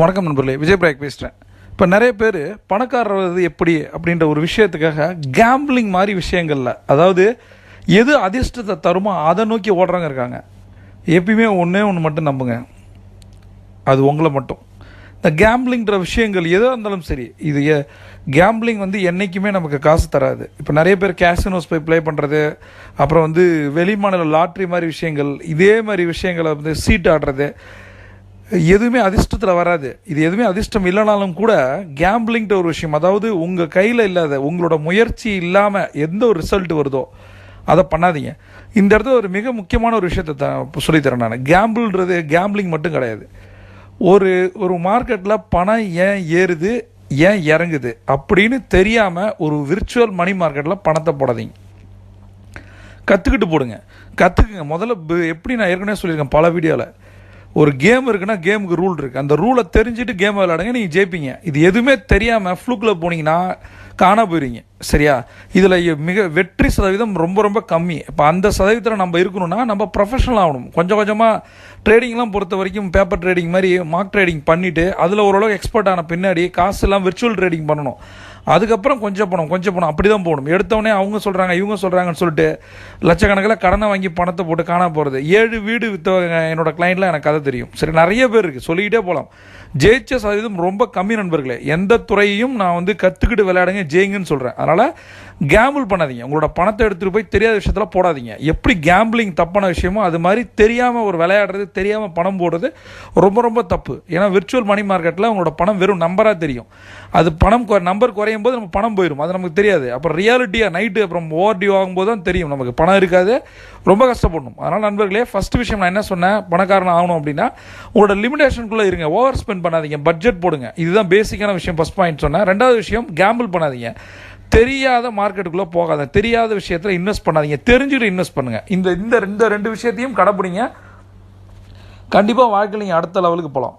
வணக்கம் நண்பர்களே விஜய் பிரேக் பேசுகிறேன் இப்போ நிறைய பேர் பணக்காரர் எப்படி அப்படின்ற ஒரு விஷயத்துக்காக கேம்பிளிங் மாதிரி விஷயங்களில் அதாவது எது அதிர்ஷ்டத்தை தருமோ அதை நோக்கி ஓடுறவங்க இருக்காங்க. எப்பயுமே ஒன்றே ஒன்று மட்டும் நம்புங்க. அது உங்களை மட்டும். இந்த கேம்பிளிங்கிற விஷயங்கள் எதாக இருந்தாலும் சரி இது கேம்பிளிங் வந்து என்றைக்குமே நமக்கு காசு தராது. இப்போ நிறைய பேர் கேசினோஸ் போய் ப்ளே பண்ணுறது அப்புறம் வந்து வெளிமாநில லாட்ரி மாதிரி விஷயங்கள் இதே மாதிரி விஷயங்களை வந்து சீட் ஆடுறது எதுவுமே அதிர்ஷ்டத்தில் வராது. இது எதுவுமே அதிர்ஷ்டம் இல்லைனாலும் கூட கேம்பிளிங்ன்ற ஒரு விஷயம். அதாவது உங்கள் கையில் இல்லாத உங்களோட முயற்சி இல்லாமல் எந்த ஒரு ரிசல்ட் வருதோ அதை பண்ணாதீங்க. இந்த இடத்துல ஒரு மிக முக்கியமான ஒரு விஷயத்தை த சொல்லித்தரேன் நான். கேம்பிள்ன்றது கேம்பிளிங் மட்டும் கிடையாது. ஒரு ஒரு மார்க்கெட்டில் பணம் ஏன் ஏறுது ஏன் இறங்குது அப்படின்னு தெரியாமல் ஒரு விர்ச்சுவல் மணி மார்க்கெட்டில் பணத்தை போடாதீங்க. கற்றுக்கிட்டு போடுங்க. கற்றுக்குங்க முதல்ல எப்படி நான் ஏற்கனவே சொல்லியிருக்கேன் பல வீடியோவில் ஒரு கேம் இருக்குன்னா கேமுக்கு ரூல் இருக்குது அந்த ரூலை தெரிஞ்சுட்டு கேம் விளையாடுங்க நீங்கள் ஜெயிப்பீங்க. இது எதுவுமே தெரியாமல் ஃப்ளூக்கில் போனீங்கன்னா காணா போயிருவீங்க. சரியா? இதில் மிக வெற்றி சதவீதம் ரொம்ப ரொம்ப கம்மி. இப்போ அந்த சதவீதத்தில் நம்ம இருக்கணும்னா நம்ம ப்ரொஃபஷனல் ஆகணும். கொஞ்சம் கொஞ்சமாக ட்ரேடிங்லாம் பொறுத்த வரைக்கும் பேப்பர் ட்ரேடிங் மாதிரி மார்க் ட்ரேடிங் பண்ணிவிட்டு அதில் ஓரளவுக்கு எக்ஸ்பர்ட் ஆன பின்னாடி காசுலாம் விர்ச்சுவல் ட்ரேடிங் பண்ணணும். அதுக்கப்புறம் கொஞ்சம் பணம் கொஞ்சம் பணம் அப்படி தான் போகணும். எடுத்தவொடனே அவங்க சொல்கிறாங்க இவங்க சொல்கிறாங்கன்னு சொல்லிட்டு லட்சக்கணக்கில் கடனை வாங்கி பணத்தை போட்டு காண போகிறது ஏழு வீடு விற்றவங்க என்னோடய கிளைண்ட்லாம் எனக்கு கதை தெரியும். சரி நிறைய பேர் இருக்குது சொல்லிக்கிட்டே போகலாம். ஜெயிச்ச சதவீதம் ரொம்ப கம்மி நண்பர்களே. எந்த துறையையும் நான் வந்து கற்றுக்கிட்டு விளையாடுங்க ஜெயிங்கன்னு சொல்கிறேன் அதனால் கேம்பிள் பண்ணாதீங்க. உங்களோட பணத்தை எடுத்துகிட்டு போய் தெரியாத விஷயத்தில் போடாதீங்க. எப்படி கேம்பிளிங் தப்பான விஷயமோ அது மாதிரி தெரியாமல் ஒரு விளையாடுறது தெரியாமல் பணம் போடுறது ரொம்ப ரொம்ப தப்பு. ஏன்னா விர்ச்சுவல் மணி மார்க்கெட்டில் உங்களோட பணம் வெறும் நம்பராக தெரியும். அது பணம் நம்பர் குறையும் போது நம்ம பணம் போயிடும் அது நமக்கு தெரியாது. அப்புறம் ரியாலிட்டியாக நைட்டு அப்புறம் ஓவர் டியூ ஆகும்போது தான் தெரியும். நமக்கு பணம் இருக்காது. ரொம்ப கஷ்டப்படணும். அதனால் நண்பர்களே ஃபஸ்ட் விஷயம் நான் என்ன சொன்னேன்? பணக்காரன் ஆகணும் அப்படின்னா உங்களோட லிமிடேஷனுக்குள்ளே இருங்க. ஓவர் ஸ்பெண்ட் பண்ணாதீங்க. பட்ஜெட் போடுங்க. இதுதான் பேசிக்கான விஷயம் ஃபஸ்ட் பாயிண்ட் சொன்னேன். ரெண்டாவது விஷயம் கேம்பிள் பண்ணாதீங்க. தெரியாத மார்க்கெட்டுக்குள்ளே போகாத தெரியாத விஷயத்தில் இன்வெஸ்ட் பண்ணாதீங்க. தெரிஞ்சுட்டு இன்வெஸ்ட் பண்ணுங்கள் இந்த இந்த இந்த ரெண்டு விஷயத்தையும் கடைப்பிடிங்க. கண்டிப்பாக வாழ்க்கையில் நீங்கள் அடுத்த லெவலுக்கு போகலாம்